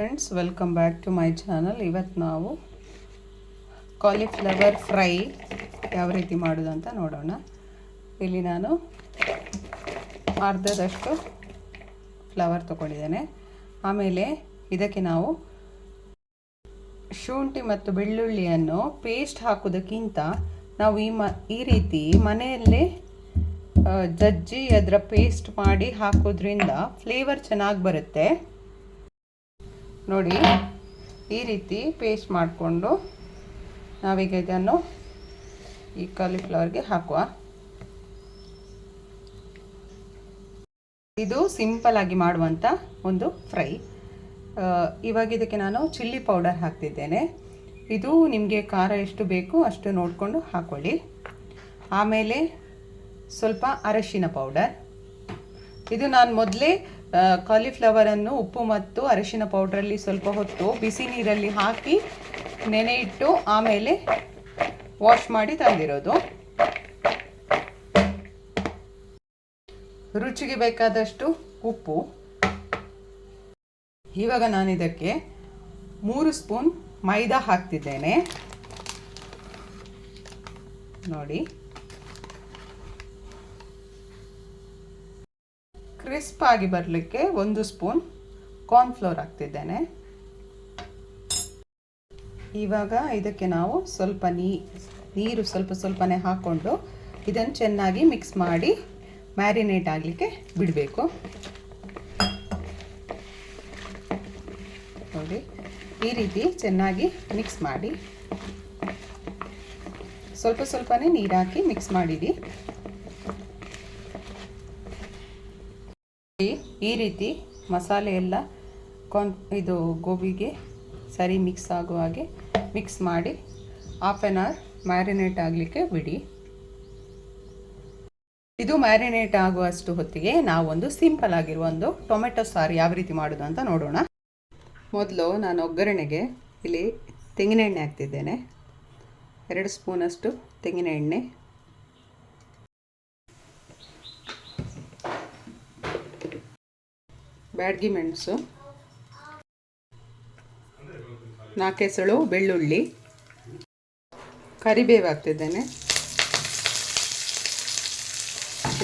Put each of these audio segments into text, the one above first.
Friends welcome back to my channel ಇವತ್ತು ನಾವು cauliflower fry ಯಾವ ರೀತಿ ಮಾಡೋದು ಅಂತ ನೋಡೋಣ. ಇಲ್ಲಿ ನಾನು ಅರ್ಧದಷ್ಟು ಫ್ಲವರ್ ತೊಗೊಂಡಿದ್ದೇನೆ. ಆಮೇಲೆ ಇದಕ್ಕೆ ನಾವು ಶುಂಠಿ ಮತ್ತು ಬೆಳ್ಳುಳ್ಳಿಯನ್ನು ಪೇಸ್ಟ್ ಹಾಕೋದಕ್ಕಿಂತ ನಾವು ಈ ಮ, ಈ ರೀತಿ ಮನೆಯಲ್ಲೇ ಜಜ್ಜಿ ಅದರ ಪೇಸ್ಟ್ ಮಾಡಿ ಹಾಕೋದ್ರಿಂದ ಫ್ಲೇವರ್ ಚೆನ್ನಾಗಿ ಬರುತ್ತೆ. ನೋಡಿ, ಈ ರೀತಿ ಪೇಸ್ಟ್ ಮಾಡಿಕೊಂಡು ನಾವೀಗ ಇದನ್ನು ಈ ಕಾಲಿಫ್ಲವರ್ಗೆ ಹಾಕುವ. ಇದು ಸಿಂಪಲ್ ಆಗಿ ಮಾಡುವಂಥ ಒಂದು ಫ್ರೈ ಇವಾಗ ಇದಕ್ಕೆ ನಾನು ಚಿಲ್ಲಿ ಪೌಡರ್ ಹಾಕ್ತಿದ್ದೇನೆ. ಇದು ನಿಮಗೆ ಖಾರ ಎಷ್ಟು ಬೇಕು ಅಷ್ಟು ನೋಡಿಕೊಂಡು ಹಾಕೊಳ್ಳಿ. ಆಮೇಲೆ ಸ್ವಲ್ಪ ಅರಶಿನ ಪೌಡರ್ ಇದು ನಾನು ಮೊದಲೇ ಕಾಲಿಫ್ಲವರನ್ನು ಉಪ್ಪು ಮತ್ತು ಅರಿಶಿನ ಪೌಡ್ರಲ್ಲಿ ಸ್ವಲ್ಪ ಹೊತ್ತು ಬಿಸಿ ನೀರಲ್ಲಿ ಹಾಕಿ ನೆನೆ ಇಟ್ಟು ಆಮೇಲೆ ವಾಶ್ ಮಾಡಿ ತಂದಿರೋದು. ರುಚಿಗೆ ಬೇಕಾದಷ್ಟು ಉಪ್ಪು. ಇವಾಗ ನಾನು ಇದಕ್ಕೆ ಮೂರು ಸ್ಪೂನ್ ಮೈದಾ ಹಾಕ್ತಿದ್ದೇನೆ. ನೋಡಿ. ಕ್ರಿಸ್ಪ್ ಆಗಿ ಬರಲಿಕ್ಕೆ ಒಂದು ಸ್ಪೂನ್ ಕಾರ್ನ್ಫ್ಲೋರ್ ಹಾಕ್ತಿದ್ದೇನೆ. ಇವಾಗ ಇದಕ್ಕೆ ನಾವು ಸ್ವಲ್ಪ ನೀರು ಸ್ವಲ್ಪ ಸ್ವಲ್ಪನೇ ಹಾಕ್ಕೊಂಡು ಇದನ್ನು ಚೆನ್ನಾಗಿ ಮಿಕ್ಸ್ ಮಾಡಿ ಮ್ಯಾರಿನೇಟ್ ಆಗಲಿಕ್ಕೆ ಬಿಡಬೇಕು. ನೋಡಿ, ಈ ರೀತಿ ಚೆನ್ನಾಗಿ ಮಿಕ್ಸ್ ಮಾಡಿ. ಸ್ವಲ್ಪ ಸ್ವಲ್ಪನೇ ನೀರಾಕಿ ಮಿಕ್ಸ್ ಮಾಡಿಡಿ ಈ- ರೀತಿ ಮಸಾಲೆ ಎಲ್ಲ ಕೊನ್ ಇದು ಗೋಬಿಗೆ ಸರಿ ಮಿಕ್ಸ್ ಆಗುವ ಹಾಗೆ ಮಿಕ್ಸ್ ಮಾಡಿ ಹಾಫ್ ಆನ್ ಅವರ್ ಮ್ಯಾರಿನೇಟ್ ಆಗಲಿಕ್ಕೆ ಬಿಡಿ. ಇದು ಮ್ಯಾರಿನೇಟ್ ಆಗುವಷ್ಟು ಹೊತ್ತಿಗೆ ನಾವೊಂದು ಸಿಂಪಲ್ ಆಗಿರುವ ಒಂದು ಟೊಮೆಟೊ ಸಾರು ಯಾವ ರೀತಿ ಮಾಡೋದು ಅಂತ ನೋಡೋಣ. ಮೊದಲು ನಾನು ಒಗ್ಗರಣೆಗೆ ಇಲ್ಲಿ ತೆಂಗಿನ ಎಣ್ಣೆ ಹಾಕ್ತಿದ್ದೇನೆ. ಎರಡು ಸ್ಪೂನಷ್ಟು ತೆಂಗಿನ ಬ್ಯಾಡಗಿ ಮೆಣಸು ನಾಲ್ಕೆಸಳು ಬೆಳ್ಳುಳ್ಳಿ, ಕರಿಬೇವು ಹಾಕ್ತಿದ್ದೇನೆ.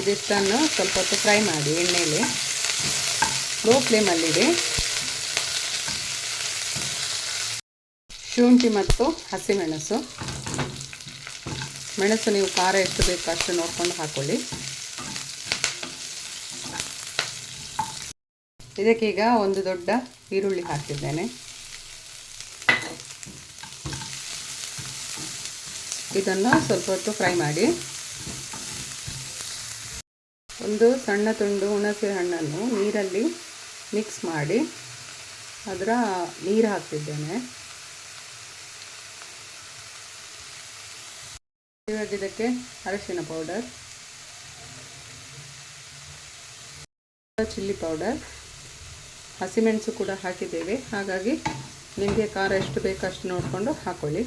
ಇದಿಷ್ಟನ್ನು ಸ್ವಲ್ಪ ಹೊತ್ತು ಫ್ರೈ ಮಾಡಿ ಎಣ್ಣೆಯಲ್ಲಿ ಲೋ ಫ್ಲೇಮಲ್ಲಿದೆ ಶುಂಠಿ ಮತ್ತು ಹಸಿಮೆಣಸು ಮೆಣಸು. ನೀವು ಖಾರ ಎಷ್ಟು ಬೇಕು ಅಷ್ಟು ನೋಡ್ಕೊಂಡು ಹಾಕೊಳ್ಳಿ. ಇದಕ್ಕೀಗ ಒಂದು ದೊಡ್ಡ ಈರುಳ್ಳಿ ಹಾಕಿದ್ದೇನೆ. ಇದನ್ನು ಸ್ವಲ್ಪ ಹೊತ್ತು ಫ್ರೈ ಮಾಡಿ. ಒಂದು ಸಣ್ಣ ತುಂಡು ಹುಣಸೆ ಹಣ್ಣನ್ನು ನೀರಲ್ಲಿ ಮಿಕ್ಸ್ ಮಾಡಿ ಅದರ ನೀರು ಹಾಕ್ತಿದ್ದೇನೆ. ಇವಾಗ ಇದಕ್ಕೆ ಅರಶಿನ ಪೌಡರ್ ಚಿಲ್ಲಿ ಪೌಡರ್ ಹಸಿಮೆಣಸು ಕೂಡ ಹಾಕಿದ್ದೇವೆ. ಹಾಗಾಗಿ ನಿಮಗೆ ಖಾರ ಎಷ್ಟು ಬೇಕು ಅಷ್ಟು ನೋಡಿಕೊಂಡು ಹಾಕೊಳ್ಳಿ.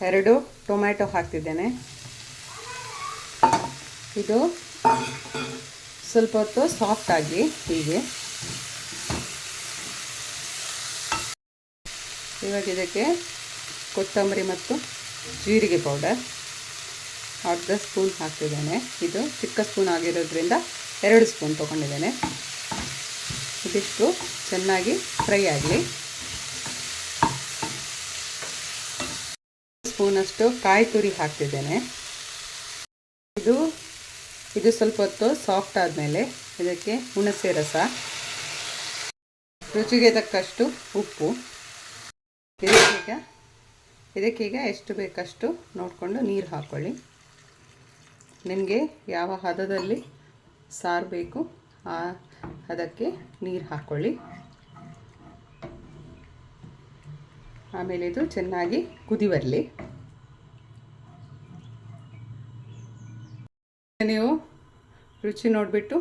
ಎರಡು ಟೊಮ್ಯಾಟೊ ಹಾಕ್ತಿದ್ದೇನೆ. ಇದು ಸ್ವಲ್ಪ ಹೊತ್ತು ಸಾಫ್ಟ್ ಆಗಿ ಹೀಗೆ. ಇವಾಗ ಇದಕ್ಕೆ ಕೊತ್ತಂಬರಿ ಮತ್ತು ಜೀರಿಗೆ ಪೌಡರ್. ಅರ್ಧ ಸ್ಪೂನ್ ಹಾಕ್ತಿದ್ದೇನೆ. ಇದು ಚಿಕ್ಕ ಸ್ಪೂನ್ ಆಗಿರೋದ್ರಿಂದ ಎರಡು ಸ್ಪೂನ್ ತೊಗೊಂಡಿದ್ದೇನೆ. ಇದಿಷ್ಟು ಚೆನ್ನಾಗಿ ಫ್ರೈ ಆಗಲಿ. ಸ್ಪೂನಷ್ಟು ಕಾಯಿ ತುರಿ ಹಾಕ್ತಿದ್ದೇನೆ. ಇದು ಇದು ಸ್ವಲ್ಪ ಹೊತ್ತು ಸಾಫ್ಟ್ ಆದಮೇಲೆ ಇದಕ್ಕೆ ಹುಣಸೆ ರಸ, ರುಚಿಗೆ ತಕ್ಕಷ್ಟು ಉಪ್ಪು. ಇದಕ್ಕೀಗ ಇದಕ್ಕೀಗ ಎಷ್ಟು ಬೇಕಷ್ಟು ನೋಡಿಕೊಂಡು ನೀರು ಹಾಕ್ಕೊಳ್ಳಿ ನಿಮಗೆ ಯಾವ ಹದದಲ್ಲಿ ಸಾರು ಬೇಕು, ಆ ಅದಕ್ಕೆ ನೀರು ಹಾಕ್ಕೊಳ್ಳಿ ಆಮೇಲೆ ಇದು ಚೆನ್ನಾಗಿ ಕುದಿ ಬರಲಿ ನೀವು ರುಚಿ ನೋಡಿಬಿಟ್ಟು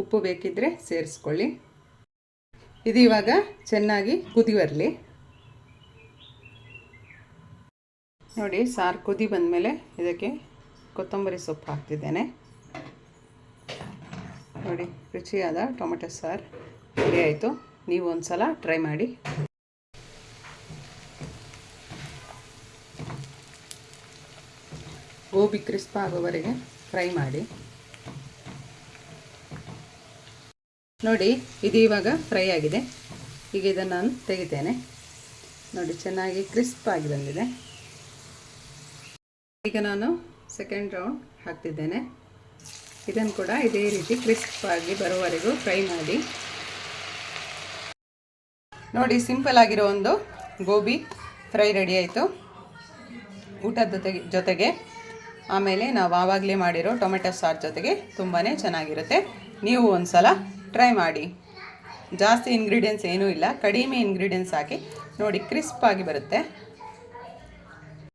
ಉಪ್ಪು ಬೇಕಿದ್ದರೆ ಸೇರಿಸ್ಕೊಳ್ಳಿ. ಇದು ಇವಾಗ ಚೆನ್ನಾಗಿ ಕುದಿ ಬರಲಿ ನೋಡಿ ಸಾರು ಕುದಿ ಬಂದಮೇಲೆ ಇದಕ್ಕೆ ಕೊತ್ತಂಬರಿ ಸೊಪ್ಪು ಹಾಕ್ತಿದ್ದೇನೆ. ನೋಡಿ, ರುಚಿಯಾದ ಟೊಮೆಟೊ ಸಾರು ರೆಡಿ ಆಯಿತು. ನೀವು ಒಂದು ಸಲ ಟ್ರೈ ಮಾಡಿ. ಗೋಬಿ ಕ್ರಿಸ್ಪ್ ಆಗೋವರೆಗೆ ಫ್ರೈ ಮಾಡಿ. ನೋಡಿ, ಇದು ಇವಾಗ ಫ್ರೈ ಆಗಿದೆ. ಈಗ ಇದನ್ನು ನಾನು ತೆಗಿತೇನೆ. ನೋಡಿ, ಚೆನ್ನಾಗಿ ಕ್ರಿಸ್ಪ್ ಆಗಿ ಬಂದಿದೆ. ಈಗ ನಾನು ಸೆಕೆಂಡ್ ರೌಂಡ್ ಹಾಕ್ತಿದ್ದೇನೆ. ಇದನ್ನು ಕೂಡ ಇದೇ ರೀತಿ ಕ್ರಿಸ್ಪ್ ಆಗಿ ಬರುವವರೆಗೂ ಫ್ರೈ ಮಾಡಿ. ನೋಡಿ, ಸಿಂಪಲ್ ಆಗಿರೋ ಒಂದು ಗೋಬಿ ಫ್ರೈ ರೆಡಿ ಆಯಿತು. ಊಟದ ಜೊತೆಗೆ ಜೊತೆಗೆ ಆಮೇಲೆ ನಾವು ಆವಾಗಲೇ ಮಾಡಿರೋ ಟೊಮೆಟೊ ಸಾರು ಜೊತೆಗೆ ತುಂಬಾ ಚೆನ್ನಾಗಿರುತ್ತೆ. ನೀವು ಒಂದು ಸಲ ಟ್ರೈ ಮಾಡಿ. ಜಾಸ್ತಿ ಇಂಗ್ರೀಡಿಯೆಂಟ್ಸ್ ಏನೂ ಇಲ್ಲ, ಕಡಿಮೆ ಇಂಗ್ರೀಡಿಯೆಂಟ್ಸ್ ಹಾಕಿ ನೋಡಿ ಕ್ರಿಸ್ಪಾಗಿ ಬರುತ್ತೆ.